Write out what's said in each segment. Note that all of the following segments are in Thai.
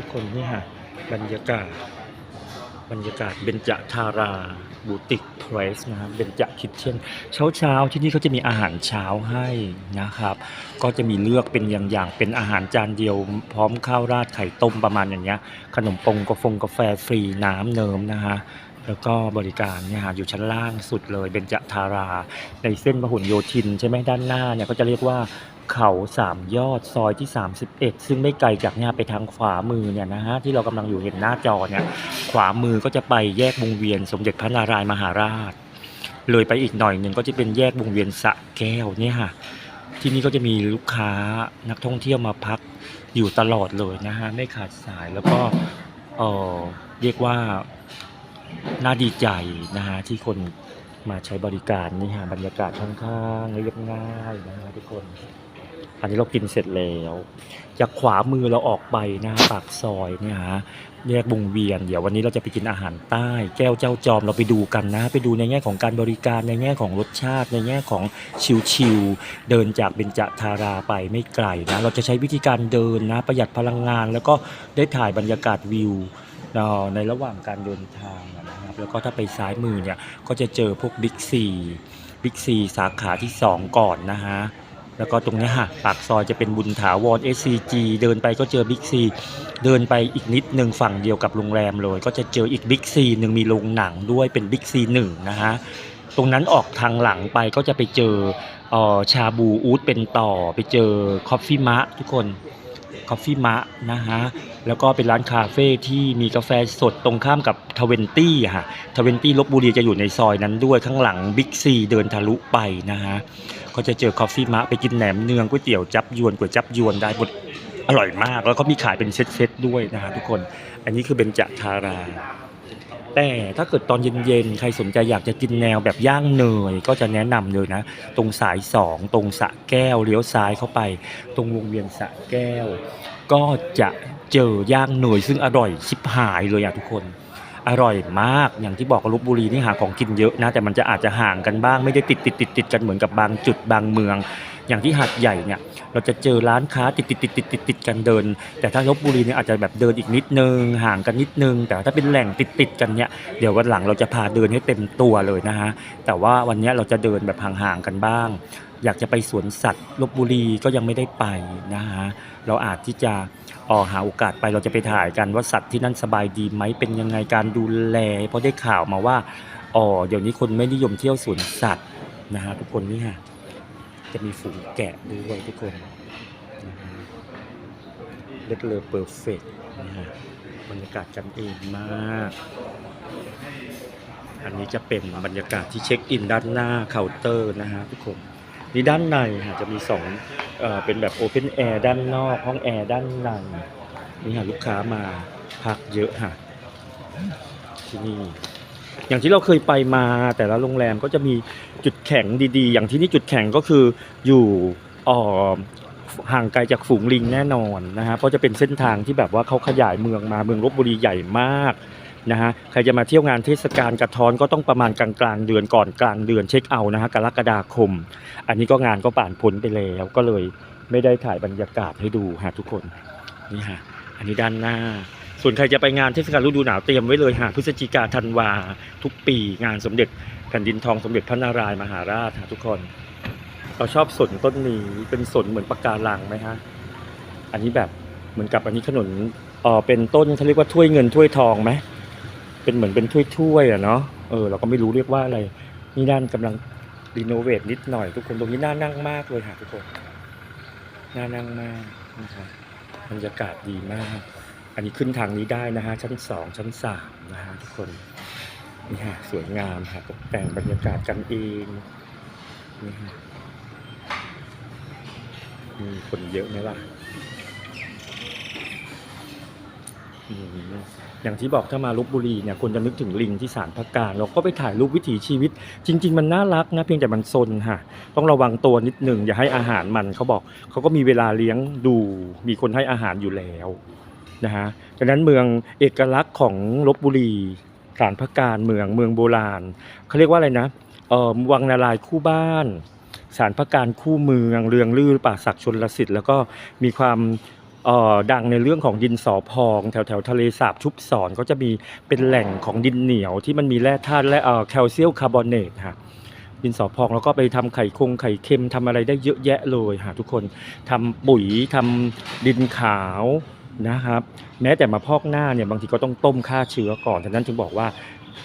ทุกคนนี่ฮะบรรยากาศ บรรยากาศเบญจทาราบูติกเพรสนะครับเบญจคิทเช่นเช้าเช้าที่นี่เขาจะมีอาหารเช้าให้นะครับ ก็จะมีเลือกเป็นอย่างๆเป็นอาหารจานเดียว พร้อมข้าวราดไข่ต้มประมาณอย่างเงี้ยขนมปงกาแฟกาแฟฟรีน้ำเนิมนะฮะ แล้วก็บริการเนี่ยฮะอยู่ชั้นล่างสุดเลยเบญจทารา ในเส้นพหลโยธิน ใช่ไหมด้านหน้าเนี่ยก็จะเรียกว่าเขาสามยอดซอยที่ 31 ซึ่งไม่ไกลจากเนี่ยไปทางขวามือเนี่ยนะฮะที่เรากำลังอยู่เห็นหน้าจอเนี่ยขวามือก็จะไปแยกวงเวียนสมเด็จพระนารายณ์มหาราช เลยไปอีกหน่อยหนึ่งก็จะเป็นแยกวงเวียนสะแก้วเนี่ยค่ะที่นี่ก็จะมีลูกค้านักท่องเที่ยวมาพักอยู่ตลอดเลยนะฮะไม่ขาดสายแล้วก็เออเรียกว่า น่าดีใจนะฮะที่คนมาใช้บริการนี่ฮะบรรยากาศค่อนข้างเรียบง่ายนะฮะทุกคน อันนี้เรากินเสร็จแล้วจากขวามือเราออกไปนะปากซอยเนี่ยฮะแยกวงเวียนเดี๋ยววันนี้เราจะไปกินอาหารใต้ แก้วเจ้าจอมเราไปดูกันนะ ไปดูในแง่ของการบริการในแง่ของรสชาติ ในแง่ของชิลๆเดินจากเบญจทาราไปไม่ไกลนะเราจะใช้วิธีการเดินนะ ประหยัดพลังงาน แล้วก็ได้ถ่ายบรรยากาศวิวในระหว่างการเดินทาง นะครับแล้วก็ถ้าไปซ้ายมือเนี่ยก็จะเจอพวกบิ๊กซีบิ๊กซีสาขาที่ 2 ก่อนนะฮะแล้วก็ตรงนี้ฮะปากซอยจะเป็นบุญถาวร SCG เดินไปก็เจอบิ๊กซีเดินไปอีกนิดหนึ่งฝั่งเดียวกับโรงแรมเลย ก็จะเจออีกบิ๊กซีหนึ่งมีโรงหนังด้วยเป็นบิ๊กซีหนึ่งนะฮะตรงนั้นออกทางหลังไปก็จะไปเจอออชาบูอูดเป็นต่อ ไปเจอคอฟฟี่มะทุกคนคอฟฟี่มะนะฮะ แล้วก็เป็นร้านคาเฟ่ที่มีกาแฟสดตรงข้ามกับทเวนตี้ฮะทเวนตี้ลบบุรีจะอยู่ในซอยนั้นด้วยข้างหลังบิ๊กซีเดินทะลุไปนะฮะก็จะเจอคอฟฟี่มะไปกินแหนมเนืองก๋วยเตี๋ยวจับยวนก๋วยจับยวนได้หมดอร่อยมาก แล้วก็มีขายเป็นเซตๆด้วยนะฮะทุกคน อันนี้คือเบญจทาราแต่ถ้าเกิดตอนเย็นๆ ใครสนใจอยากจะกินแนวแบบย่างเนย ก็จะแนะนำเลยนะ ตรงสายสองตรงสะแก้วเลี้ยวซ้ายเข้าไป ตรงวงเวียนสะแก้ว ก็จะ เจอย่างเนยซึ่งอร่อยชิบหายเลยอะทุกคน อร่อยมากอย่างที่บอกลบบุรีนี่หาของกินเยอะนะ แต่มันจะอาจจะห่างกันบ้างไม่ได้ติดติดติดติดกันเหมือนกับบางจุดบางเมือง อย่างที่หาดใหญ่เนี่ย เราจะเจอร้านค้าติดติดติดติดติดติดกันเดิน แต่ถ้าลบบุรีเนี่ยอาจจะแบบเดินอีกนิดนึงห่างกันนิดนึง แต่ถ้าเป็นแหล่งติดติดกันเนี่ยเดี๋ยววันหลังเราจะพาเดินให้เต็มตัวเลยนะฮะแต่ว่าวันนี้เราจะเดินแบบห่างๆกันบ้าง อยากจะไปสวนสัตว์ลบบุรีก็ยังไม่ได้ไปนะฮะเราอาจที่จะออหาโอกาสไปเราจะไปถ่ายกันว่าสัตว์ที่นั่นสบายดีไหมเป็นยังไงการดูแล เพราะได้ข่าวมาว่าอ๋อเดี๋ยวนี้คนไม่นิยมเที่ยวสวนสัตว์นะฮะทุกคนนี่ฮะจะมีฝูงแกะด้วยทุกคนเล็กเลอเปอร์เฟกนะฮะบรรยากาศกันเองมาก อันนี้จะเป็นบรรยากาศที่เช็คอินด้านหน้าเคาน์เตอร์นะฮะทุกคน นี่ด้านในฮะจะมีสองเอ่อเป็นแบบโอเพนแอร์ด้านนอกห้องแอร์ด้านในนี่ฮะลูกค้ามาพักเยอะฮะที่นี่อย่างที่เราเคยไปมาแต่ละโรงแรมก็จะมีจุดแข็งดีๆ อย่างที่นี่จุดแข็งก็คืออยู่ออห่างไกลจากฝูงลิงแน่นอนนะฮะเพราะจะเป็นเส้นทางที่แบบว่าเขาขยายเมืองมาเมืองลบบุรีใหญ่มาก นะฮะใครจะมาเที่ยวงานเทศกาลกระท้อนก็ต้องประมาณกลางกลางๆเดือนก่อนกลางเดือนเช็คเอาท์นะฮะกรกฎาคม อันนี้ก็งานก็ผ่านพ้นไปแล้วก็เลยไม่ได้ถ่ายบรรยากาศให้ดูฮะทุกคนนี่ฮะอันนี้ด้านหน้า ส่วนใครจะไปงานเทศกาลฤดูหนาวเตรียมไว้เลยฮะพฤศจิกาธันวาทุกปีงานสมเด็จแผ่นดินทองสมเด็จพระนารายณ์มหาราชฮะทุกคน เราชอบสนต้นนี้เป็นสนเหมือนปะการังไหมฮะอันนี้แบบเหมือนกับอันนี้ขนุนเออเป็นต้นเขาเรียกว่าถ้วยเงินถ้วยทองไหม เป็นเหมือนเป็นถ้วยๆอะเนาะเออเราก็ไม่รู้เรียกว่าอะไร นี่ด้านกำลังรีโนเวทนิดหน่อยทุกคนตรงนี้น่านั่งมากเลยค่ะทุกคนน่านั่งมากนะครับบรรยากาศดีมาก อันนี้ขึ้นทางนี้ได้นะฮะชั้นสองชั้นสามนะฮะทุกคนนี่ฮะสวยงามฮะตกแต่งบรรยากาศกันเองนี่ฮะมีคนเยอะไหมล่ะ อย่างที่บอกถ้ามาลบบุรีเนี่ยควรจะนึกถึงลิงที่สารพักการเราก็ไปถ่ายรูปวิถีชีวิต จริง ๆ มันน่ารักนะเพียงแต่มันซนค่ะ ต้องระวังตัวนิดหนึ่งอย่าให้อาหารมันเขาบอกเขาก็มีเวลาเลี้ยงดูมีคนให้อาหารอยู่แล้วนะฮะดังนั้นเมืองเอกลักษณ์ของลบบุรีสารพักการเมืองเมืองโบราณเขาเรียกว่าอะไรนะเอ่อวังนารายคู่บ้านสารพักการคู่เมืองเรืองลือป่าศักดิ์ชนลสิทธิ์แล้วก็มีความ ดังในเรื่องของดินสอพอง แถวแถวทะเลสาบชุบสอนก็จะมีเป็นแหล่งของดินเหนียวที่มันมีแร่ธาตุและแคลเซียมคาร์บอเนตค่ะดินสอพองแล้วก็ไปทำไข่คงไข่เค็มทำอะไรได้เยอะแยะเลยค่ะทุกคนทำปุ๋ยทำดินขาวนะครับ แม้แต่มาพอกหน้าเนี่ยบางทีก็ต้องต้มฆ่าเชื้อก่อนฉะนั้นจึงบอกว่า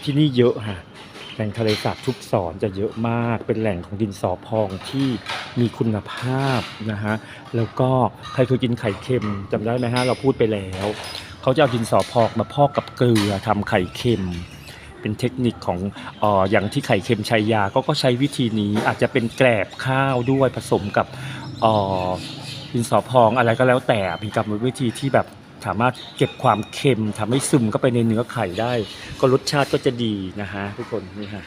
ที่นี่เยอะค่ะ แหล่งทะเลสาบชุบสอนจะเยอะมาก เป็นแหล่งของดินสอพองที่มีคุณภาพนะฮะ แล้วก็ใครเคยกินไข่เค็มจำได้ไหมฮะ เราพูดไปแล้ว เขาจะเอาดินสอพอกมาพอกกับเกลือทำไข่เค็ม เป็นเทคนิคของอออย่างที่ไข่เค็มชัยาก็ก็ใช้วิธีนี้อาจจะเป็นแกลบข้าวด้วยผสมกับดินสอพองอะไรก็แล้วแต่เป็นกรรมวิธีที่แบบ สามารถเก็บความเค็มทำให้ซึมเข้าไปในเนื้อไข่ได้ ก็รสชาติก็จะดีนะฮะทุกคนนี่ฮะ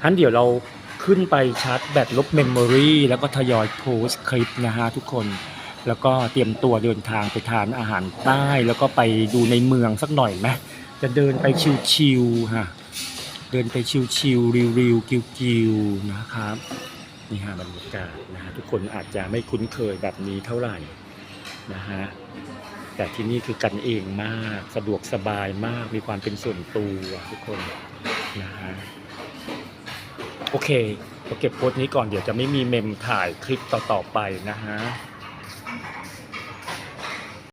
ทันเดี๋ยวเราขึ้นไปชาร์จแบตลบเมมโมรีแล้วก็ทยอยโพสคลิปนะฮะทุกคนแล้วก็เตรียมตัวเดินทางไปทานอาหารใต้แล้วก็ไปดูในเมืองสักหน่อยไหมจะเดินไปชิวๆฮะเดินไปชิวๆริวๆกิวๆนะครับนี่ฮะบรรยากาศนะฮะทุกคนอาจจะไม่คุ้นเคยแบบนี้เท่าไหร่นะฮะ แต่ที่นี่คือกันเองมาก สะดวกสบายมาก มีความเป็นส่วนตัวทุกคนนะฮะโอเคเราเก็บโพสต์นี้ก่อนเดี๋ยวจะไม่มีเมมถ่ายคลิปต่อๆไปนะฮะ